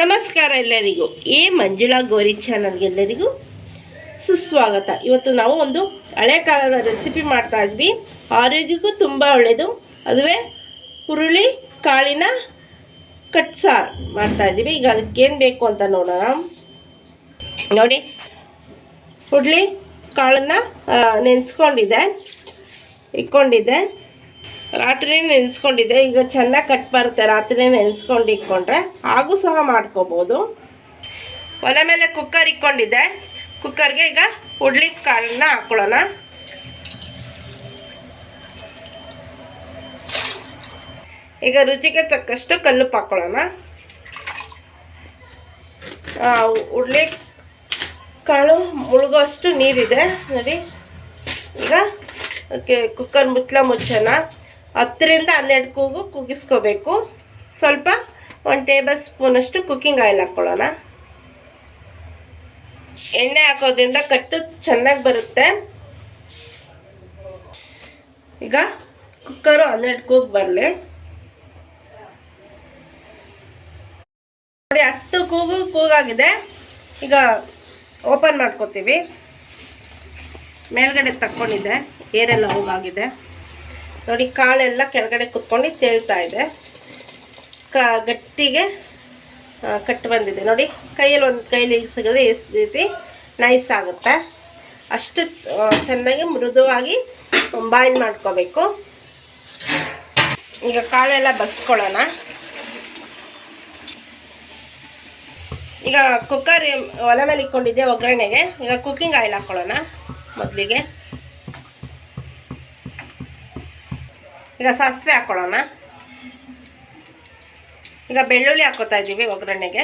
ನಮಸ್ಕಾರ ಎಲ್ಲರಿಗೂ. ಎ ಮಂಜುಳಾ ಗೋರಿ ಚಾನಲ್ಗೆ ಎಲ್ಲರಿಗೂ ಸುಸ್ವಾಗತ. ಇವತ್ತು ನಾವು ಒಂದು ಹಳೆ ಕಾಲದ ರೆಸಿಪಿ ಮಾಡ್ತಾ ಇದ್ವಿ. ಆರೋಗ್ಯಕ್ಕೂ ತುಂಬ ಒಳ್ಳೆಯದು ಅದುವೇ ಹುರುಳಿ ಕಾಳಿನ ಕಟ್ಸಾರು ಮಾಡ್ತಾ ಇದ್ದೀವಿ. ಈಗ ಅದಕ್ಕೇನು ಬೇಕು ಅಂತ ನೋಡೋಣ. ನೋಡಿ, ಹುರುಳಿ ಕಾಳನ್ನು ನೆನೆಸ್ಕೊಂಡಿದ್ದೆ, ಇಟ್ಕೊಂಡಿದ್ದೆ. ರಾತ್ರಿ ನೆನೆಸ್ಕೊಂಡಿದ್ದೆ. ಈಗ ಚೆನ್ನಾಗಿ ಕಟ್ ಬರುತ್ತೆ ರಾತ್ರಿ ನೆನೆಸ್ಕೊಂಡು ಇಟ್ಕೊಂಡ್ರೆ ಹಾಗೂ ಸಹ ಮಾಡ್ಕೋಬೋದು. ಒಲೆ ಮೇಲೆ ಕುಕ್ಕರ್ ಇಟ್ಕೊಂಡಿದ್ದೆ. ಕುಕ್ಕರ್ಗೆ ಈಗ ಉಡ್ಲಿ ಕಾಳನ್ನ ಹಾಕೊಳ್ಳೋಣ. ಈಗ ರುಚಿಗೆ ತಕ್ಕಷ್ಟು ಕಲ್ಲುಪ್ಪು ಹಾಕೊಳ್ಳೋಣ. ಉಡ್ಲಿ ಕಾಳು ಮುಳುಗೋಷ್ಟು ನೀರಿದೆ. ನೋಡಿ. ಈಗ ಓಕೆ ಕುಕ್ಕರ್ ಮುಚ್ಚಲ ಮುಚ್ಚೋಣ. ಹತ್ತರಿಂದ ಹನ್ನೆರಡು ಕೂಗು ಕೂಗಿಸ್ಕೋಬೇಕು. ಸ್ವಲ್ಪ ಒಂದು ಟೇಬಲ್ ಸ್ಪೂನಷ್ಟು ಕುಕ್ಕಿಂಗ್ ಆಯಿಲ್ ಹಾಕ್ಕೊಳ್ಳೋಣ. ಎಣ್ಣೆ ಹಾಕೋದ್ರಿಂದ ಕಟ್ಟು ಚೆನ್ನಾಗಿ ಬರುತ್ತೆ. ಈಗ ಕುಕ್ಕರು ಹನ್ನೆರಡು ಕೂಗು ಬರಲಿ. ನೋಡಿ, ಹತ್ತು ಕೂಗು ಕೂಗಾಗಿದೆ. ಈಗ ಓಪನ್ ಮಾಡ್ಕೋತೀವಿ. ಮೇಲ್ಗಡೆ ತಕ್ಕೊಂಡಿದ್ದೆ. ಏರೆಲ್ಲ ಹೋಗಾಗಿದೆ. ನೋಡಿ, ಕಾಳೆಲ್ಲ ಕೆಳಗಡೆ ಕುತ್ಕೊಂಡು ತೇಳ್ತಾ ಇದೆ. ಕ, ಗಟ್ಟಿಗೆ ಕಟ್ಟು ಬಂದಿದೆ. ನೋಡಿ, ಕೈಯಲ್ಲಿ ಒಂದು ಕೈಲಿ ಸಿಗದೆ ಈ ರೀತಿ ನೈಸ್ ಆಗುತ್ತೆ. ಅಷ್ಟು ಚೆನ್ನಾಗಿ ಮೃದುವಾಗಿ ಬಾಯ್ಲ್ ಮಾಡ್ಕೋಬೇಕು. ಈಗ ಕಾಳೆಲ್ಲ ಬಸ್ಕೊಳ್ಳೋಣ. ಈಗ ಕುಕ್ಕರ್, ಒಲೆ ಮೇಲೆ ಇಕ್ಕೊಂಡಿದ್ದೆ ಒಗ್ಗರಣೆಗೆ. ಈಗ ಕುಕ್ಕಿಂಗ್ ಆಯಿಲ್ ಹಾಕ್ಕೊಳ್ಳೋಣ ಮೊದಲಿಗೆ. ಈಗ ಸಾಸಿವೆ ಹಾಕ್ಕೊಳ್ಳೋಣ ಈಗ ಬೆಳ್ಳುಳ್ಳಿ ಹಾಕೋತಾ ಇದ್ದೀವಿ ಒಗ್ಗರಣೆಗೆ.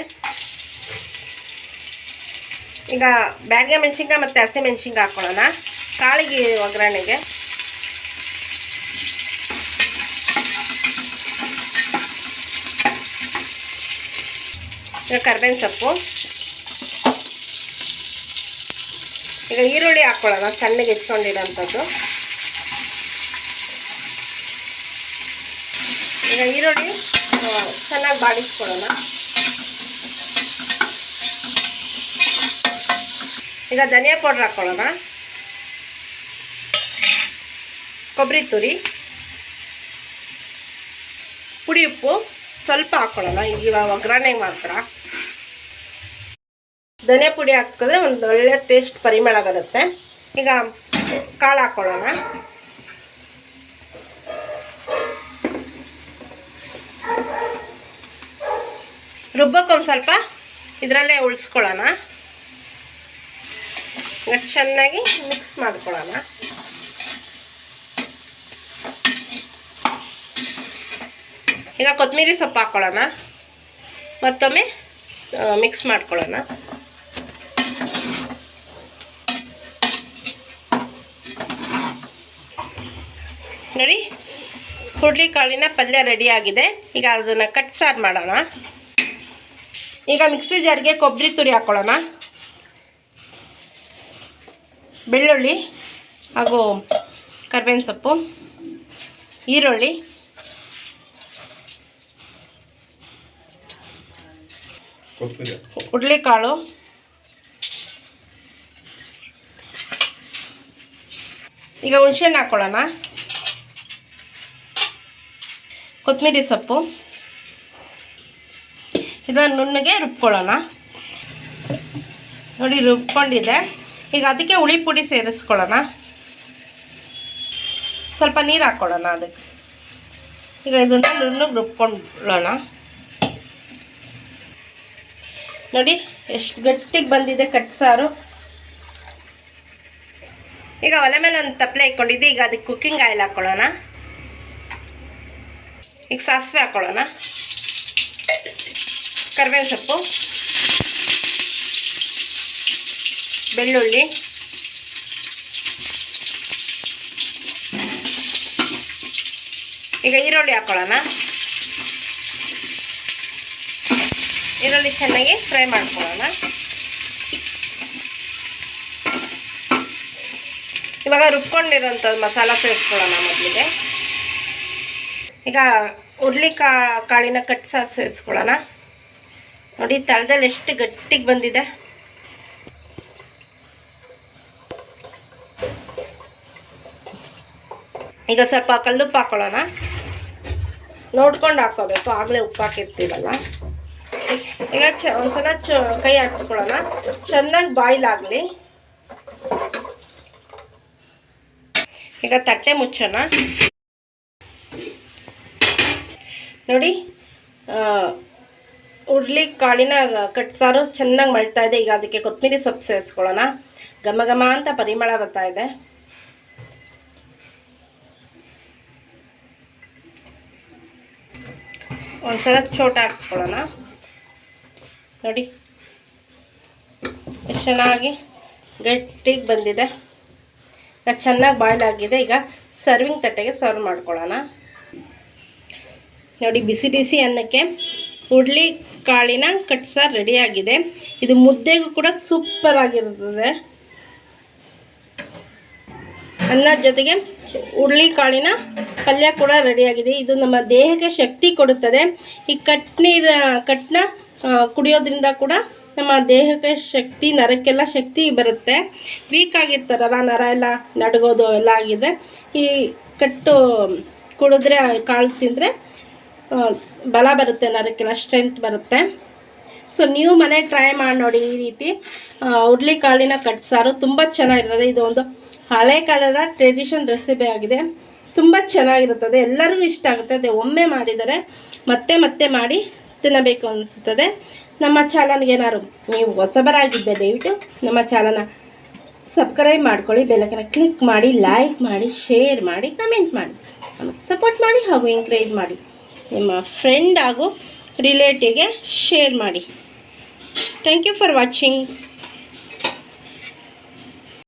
ಈಗ ಬ್ಯಾಡಿಗೆ ಮೆಣಸಿನ್ಕಾಯಿ ಮತ್ತು ಹಸಿ ಮೆಣಸಿನ್ಕಾಯಿ ಹಾಕ್ಕೊಳ್ಳೋಣ ಕಾಳಿಗೆ ಒಗ್ಗರಣೆಗೆ. ಈಗ ಕರ್ಬೇವಿನ ಸೊಪ್ಪು. ಈಗ ಈರುಳ್ಳಿ ಹಾಕ್ಕೊಳ್ಳೋಣ ಸಣ್ಣಗೆ ಹೆಚ್ಕೊಂಡಿರೋಂಥದ್ದು. ಈಗ ಈರುಳ್ಳಿ ಚೆನ್ನಾಗಿ ಬಾಡಿಸ್ಕೊಳ್ಳೋಣ ಈಗ ಧನಿಯಾ ಪೌಡ್ರ್ ಹಾಕ್ಕೊಳ್ಳೋಣ ಕೊಬ್ಬರಿ ತುರಿ. ಪುಡಿ ಉಪ್ಪು ಸ್ವಲ್ಪ ಹಾಕ್ಕೊಳ್ಳೋಣ ಈಗ ಒಗ್ಗರಣೆಗೆ ಮಾತ್ರ. ಧನಿಯಾ ಪುಡಿ ಹಾಕಿದ್ರೆ ಒಂದು ಒಳ್ಳೆ ಟೇಸ್ಟ್ ಪರಿಮಳ ಬರುತ್ತೆ. ಈಗ ಕಾಳು ಹಾಕ್ಕೊಳ್ಳೋಣ ರುಬ್ಬಕ್ಕೆ ಒಂದು ಸ್ವಲ್ಪ ಇದರಲ್ಲೇ ಉಳಿಸ್ಕೊಳ್ಳೋಣ. ಚೆನ್ನಾಗಿ ಮಿಕ್ಸ್ ಮಾಡ್ಕೊಳ್ಳೋಣ. ಈಗ ಕೊತ್ತಂಬರಿ ಸೊಪ್ಪು ಹಾಕ್ಕೊಳ್ಳೋಣ ಮತ್ತೊಮ್ಮೆ ಮಿಕ್ಸ್ ಮಾಡ್ಕೊಳ್ಳೋಣ. ನೋಡಿ ಹುಡ್ಲಿ ಕಾಳಿನ ಪಲ್ಯ ರೆಡಿಯಾಗಿದೆ ಈಗ ಅದನ್ನು ಕಟ್ ಸಾರು ಮಾಡೋಣ. ಈಗ ಮಿಕ್ಸಿ ಜಾರ್ಗೆ ಕೊಬ್ಬರಿ ತುರಿ ಹಾಕ್ಕೊಳ್ಳೋಣ ಬೆಳ್ಳುಳ್ಳಿ ಹಾಗೂ ಕರ್ಬೇವಿನ ಸೊಪ್ಪು ಈರುಳ್ಳಿ ಹುಡ್ಲಿಕಾಳು ಈಗ ಹುಣಸೆಹಣ್ಣು ಹಾಕ್ಕೊಳ್ಳೋಣ ಕೊತ್ತಂಬರಿ ಸೊಪ್ಪು. ಇದನ್ನು ನುಣ್ಣಗೆ ರುಬ್ಕೊಳ್ಳೋಣ. ನೋಡಿ ರುಬ್ಕೊಂಡಿದೆ. ಈಗ ಅದಕ್ಕೆ ಹುಳಿ ಪುಡಿ ಸೇರಿಸ್ಕೊಳ್ಳೋಣ. ಸ್ವಲ್ಪ ನೀರು ಹಾಕ್ಕೊಳ್ಳೋಣ ಅದಕ್ಕೆ. ಈಗ ಇದನ್ನು ನುಣ್ಣಗೆ ರುಬ್ಕೊಳ್ಳೋಣ. ನೋಡಿ ಎಷ್ಟು ಗಟ್ಟಿಗೆ ಬಂದಿದೆ ಕಟ್ಸಾರು ಈಗ ಒಲೆ ಮೇಲೆ ಒಂದು ತಪ್ಪಲೆ ಇಟ್ಕೊಂಡಿದ್ದೆ ಈಗ ಅದಕ್ಕೆ ಕುಕ್ಕಿಂಗ್ ಆಯಿಲ್ ಹಾಕ್ಕೊಳ್ಳೋಣ ಈಗ ಸಾಸಿವೆ ಹಾಕ್ಕೊಳ್ಳೋಣ ಕರಿಬೇವಿನ ಸೊಪ್ಪು ಬೆಳ್ಳುಳ್ಳಿ, ಈಗ ಈರುಳ್ಳಿ ಹಾಕೊಳ್ಳೋಣ. ಈರುಳ್ಳಿ ಚೆನ್ನಾಗಿ ಫ್ರೈ ಮಾಡ್ಕೊಳ್ಳೋಣ. ಇವಾಗ ರುಬ್ಕೊಂಡಿರೋಂಥದ್ದು ಮಸಾಲ ಸೇರಿಸ್ಕೊಳ್ಳೋಣ ಮೊದಲಿಗೆ. ಈಗ ಹುರ್ಲಿ ಕಾಳಿನ ಕಟ್ ಸಾರು ಸೇರಿಸ್ಕೊಳ್ಳೋಣ. ನೋಡಿ ತಳದಲ್ಲಿ ಎಷ್ಟು ಗಟ್ಟಿಗೆ ಬಂದಿದೆ. ಈಗ ಸ್ವಲ್ಪ ಕಲ್ಲುಪ್ಪು ಹಾಕೊಳ್ಳೋಣ. ನೋಡ್ಕೊಂಡು ಹಾಕೋಬೇಕು ಆಗಲೇ ಉಪ್ಪು ಹಾಕಿರ್ತೀವಲ್ಲ. ಈಗ ಚ, ಒಂದ್ಸಲ ಚ, ಕೈ ಆಡಿಸ್ಕೊಳ್ಳೋಣ. ಚೆನ್ನಾಗಿ ಬಾಯ್ಲ್ ಆಗಲಿ. ಈಗ ತಟ್ಟೆ ಮುಚ್ಚೋಣ. ನೋಡಿ ಉರ್ಲಿ ಕಾಳಿನ ಕಟ್ಸಾರು ಚೆನ್ನಾಗಿ ಮಳ್ತಾ ಇದೆ. ಈಗ ಅದಕ್ಕೆ ಕೊತ್ತಂಬರಿ ಸೊಪ್ಪು ಸೇರಿಸ್ಕೊಳ್ಳೋಣ. ಘಮ ಘಮ ಅಂತ ಪರಿಮಳ ಬರ್ತಾ ಇದೆ. ಒಂದ್ಸಲ ಚೋಟ ಹಾಕ್ಸ್ಕೊಳ್ಳೋಣ. ನೋಡಿ. ಚೆನ್ನಾಗಿ ಗಟ್ಟಿಗೆ ಬಂದಿದೆ. ಈಗ ಚೆನ್ನಾಗಿ ಬಾಯ್ಲ್ ಆಗಿದೆ. ಈಗ ಸರ್ವಿಂಗ್ ತಟ್ಟೆಗೆ ಸರ್ವ್ ಮಾಡ್ಕೊಳ್ಳೋಣ. ನೋಡಿ, ಬಿಸಿ ಬಿಸಿ ಅನ್ನಕ್ಕೆ ಉಡ್ಲಿ ಕಾಳಿನ ಕಟ್ಸಾರು ರೆಡಿಯಾಗಿದೆ ಇದು ಮುದ್ದೆಗೂ ಕೂಡ ಸೂಪರ್ ಆಗಿರುತ್ತದೆ ಅನ್ನ ಜೊತೆಗೆ ಹುರುಳಿ ಕಾಳಿನ ಪಲ್ಯ ಕೂಡ ರೆಡಿಯಾಗಿದೆ ಇದು ನಮ್ಮ ದೇಹಕ್ಕೆ ಶಕ್ತಿ ಕೊಡುತ್ತದೆ. ಈ ಕಟ್ ನೀರು ಕಟ್ನ ಕುಡಿಯೋದ್ರಿಂದ ಕೂಡ ನಮ್ಮ ದೇಹಕ್ಕೆ ಶಕ್ತಿ, ನರಕ್ಕೆಲ್ಲ ಶಕ್ತಿ ಬರುತ್ತೆ. ವೀಕ್ ಆಗಿರ್ತಾರಲ್ಲ ನರ ಎಲ್ಲ ನಡಗೋದು ಎಲ್ಲ ಆಗಿದೆ. ಈ ಕಟ್ಟು ಕುಡಿದ್ರೆ ಕಾಳು ತಿಂದರೆ ಬಲ ಬರುತ್ತೆ ನರಕ್ಕೆಲ್ಲ ಸ್ಟ್ರೆಂತ್ ಬರುತ್ತೆ. ಸೊ ನೀವು ಮನೆ ಟ್ರೈ ಮಾಡಿ ನೋಡಿ ಈ ರೀತಿ ಉರ್ಲಿ ಕಾಳಿನ ಕಟ್ಸಾರು ತುಂಬ ಚೆನ್ನಾಗಿರ್ತದೆ. ಇದು ಒಂದು ಹಳೆ ಕಾಲದ ಟ್ರೆಡಿಷನ್ ರೆಸಿಪಿ ಆಗಿದೆ. ತುಂಬ ಚೆನ್ನಾಗಿರುತ್ತದೆ. ಎಲ್ಲರಿಗೂ ಇಷ್ಟ ಆಗುತ್ತದೆ ಒಮ್ಮೆ ಮಾಡಿದರೆ ಮತ್ತೆ ಮತ್ತೆ ಮಾಡಿ ತಿನ್ನಬೇಕು ಅನಿಸುತ್ತದೆ. ನಮ್ಮ ಚಾನಲ್ಗೆ ಏನಾದ್ರು ನೀವು ಹೊಸಬರಾಗಿದ್ದೆ ದಯವಿಟ್ಟು ನಮ್ಮ ಚಾನಲ್ನ ಸಬ್ಸ್ಕ್ರೈಬ್ ಮಾಡ್ಕೊಳ್ಳಿ. ಬೆಲ್ಲಕ್ಕನ ಕ್ಲಿಕ್ ಮಾಡಿ ಲೈಕ್ ಮಾಡಿ ಶೇರ್ ಮಾಡಿ ಕಮೆಂಟ್ ಮಾಡಿ. ನಮಗೆ ಸಪೋರ್ಟ್ ಮಾಡಿ ಹಾಗೂ ಎಂಕರೇಜ್ ಮಾಡಿ. ನಿಮ್ಮ ಫ್ರೆಂಡ್ ಹಾಗೂ ರಿಲೇಟಿವ್ಗೆ ಶೇರ್ ಮಾಡಿ. Thank you for watching